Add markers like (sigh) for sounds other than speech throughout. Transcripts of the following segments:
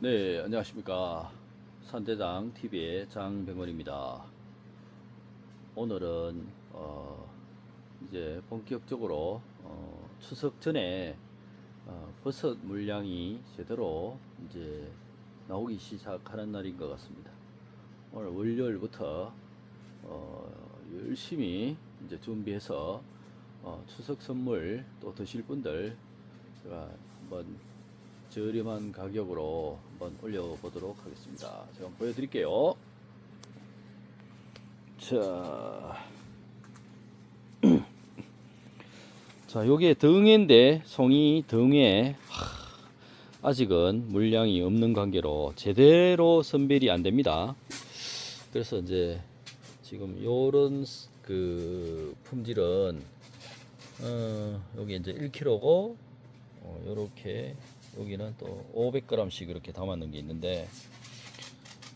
네, 안녕하십니까. 산대장 TV의 장병원입니다. 오늘은 어, 이제 본격적으로 어, 추석 전에 어, 버섯 물량이 제대로 이제 나오기 시작하는 날인 것 같습니다. 오늘 월요일부터 어, 열심히 이제 준비해서 어, 추석 선물 또 드실 분들 제가 한번 저렴한 가격으로 한번 올려보도록 하겠습니다. 제가 한번 보여드릴게요. 자, (clears throat) 자, 요게 등해인데 송이 등해 하, 아직은 물량이 없는 관계로 제대로 선별이 안 됩니다. 그래서 이제 지금 요런 스- 그 품질은 어, 여기 이제 1kg고 어, 요렇게 여기는 또 500g씩 이렇게 담았는 게 있는데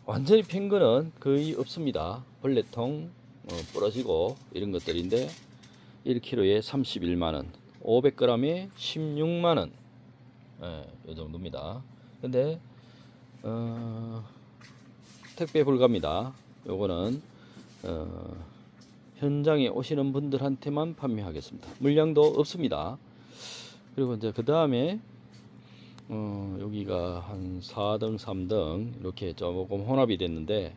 완전히 핀 거는 거의 없습니다. 벌레통 어, 부러지고 이런 것들인데 1kg에 31만 원, 500g에 16만 원, 예, 요 정도입니다. 근데 어, 택배 불가입니다. 요거는 어, 현장에 오시는 분들한테만 판매하겠습니다. 물량도 없습니다. 그리고 이제 그 다음에 어, 여기가 한 4등, 3등 이렇게 조금 혼합이 됐는데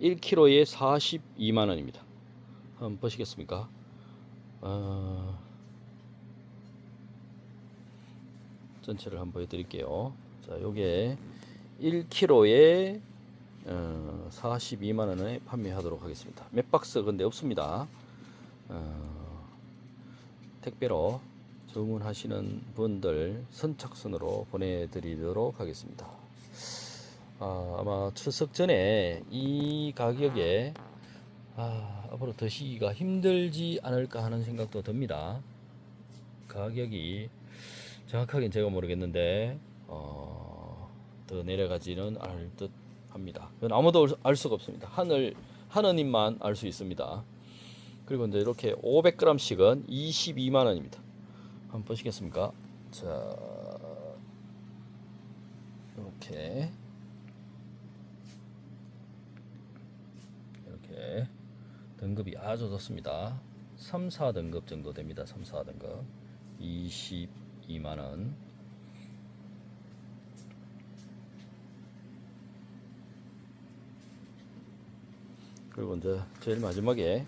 1kg에 42만 원입니다. 한번 보시겠습니까? 어, 전체를 한번 보여드릴게요. 자, 요게 1kg에 어, 42만 원에 판매하도록 하겠습니다. 몇 박스 근데 없습니다. 어, 택배로 주문하시는 분들 선착순으로 보내드리도록 하겠습니다. 아, 아마 추석 전에 이 가격에 아, 앞으로 드시기가 힘들지 않을까 하는 생각도 듭니다. 가격이 정확하게는 제가 모르겠는데 어, 더 내려가지는 않을 듯 합니다. 그건 아무도 알 수가 없습니다. 하늘 하느님만 알 수 있습니다. 그리고 이제 이렇게 500g씩은 22만 원입니다. 한번 보시겠습니까? 자, 이렇게 이렇게 등급이 아주 좋습니다. 3, 4등급 정도 됩니다. 3, 4등급 22만 원. 그리고 이제 제일 마지막에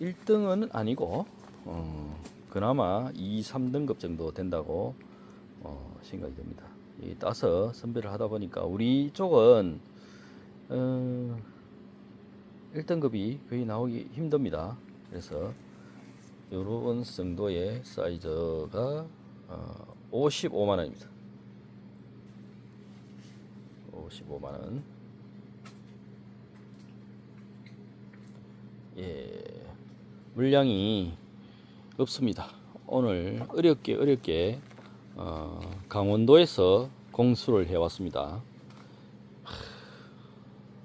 1등은 아니고 어, 그나마 2, 3등급 정도 된다고 어, 생각이 됩니다. 이 따서 선별을 하다 보니까 우리 쪽은 어, 1등급이 거의 나오기 힘듭니다. 그래서 이런 정도의 사이즈가 어, 55만 원입니다. 55만 원. 예, 물량이 없습니다. 오늘 어렵게 어렵게 어, 강원도에서 공수를 해왔습니다. 하,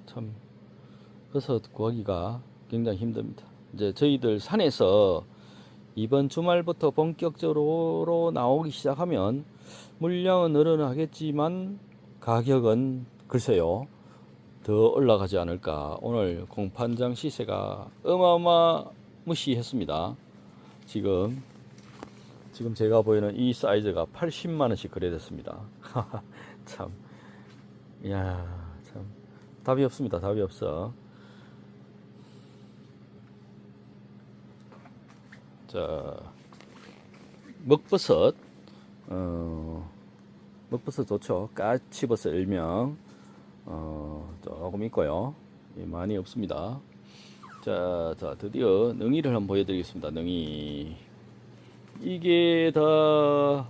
참 버섯 구하기가 굉장히 힘듭니다. 이제 저희들 산에서 이번 주말부터 본격적으로 나오기 시작하면 물량은 늘어나겠지만 가격은 글쎄요 더 올라가지 않을까. 오늘 공판장 시세가 어마어마 무시했습니다. 지금 지금 제가 보이는 이 사이즈가 80만 원씩 거래됐습니다. (laughs) 참, 야, 참 답이 없습니다. 답이 없어. 자, 먹버섯, 어, 먹버섯 좋죠. 까치버섯 일명. 어, 조금 있고요. 예, 많이 없습니다. 자, 자, 드디어 능이를 한번 보여드리겠습니다. 능이. 이게 다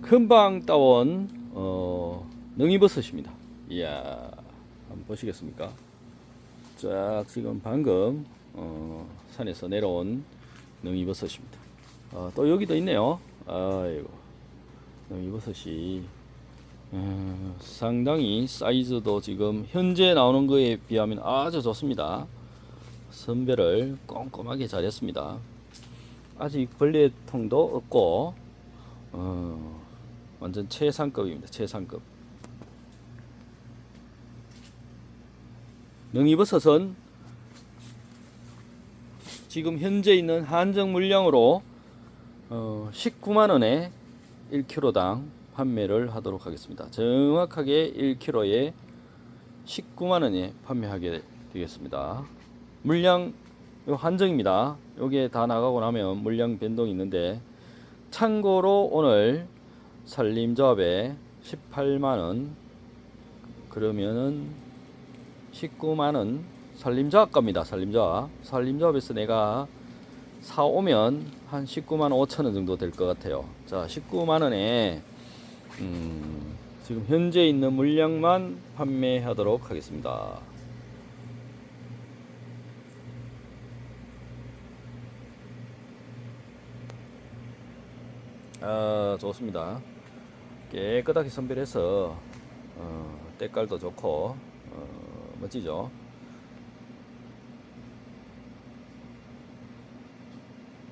금방 따온, 어, 능이버섯입니다. 이야, 한번 보시겠습니까? 쫙 지금 방금, 어, 산에서 내려온 능이버섯입니다. 어, 또 여기도 있네요. 아이고, 능이버섯이 음, 상당히 사이즈도 지금 현재 나오는 거에 비하면 아주 좋습니다. 선별을 꼼꼼하게 잘했습니다. 아직 벌레통도 없고 어, 완전 최상급입니다. 최상급. 능이버섯은 지금 현재 있는 한정 물량으로 어, 19만 원에 1kg당 판매를 하도록 하겠습니다. 정확하게 1kg에 19만 원에 판매하게 되겠습니다. 물량 요 한정입니다. 요게 다 나가고 나면 물량 변동이 있는데 참고로 오늘 산림조합에 18만 원 그러면은 19만 원 산림조합 겁니다. 산림조합. 산림조합에서 내가 사오면 한 19만 5천 원 정도 될 것 같아요. 자, 19만 원에 음, 지금 현재 있는 물량만 판매하도록 하겠습니다. 아, 좋습니다. 깨끗하게 선별해서 어, 때깔도 좋고 어, 멋지죠.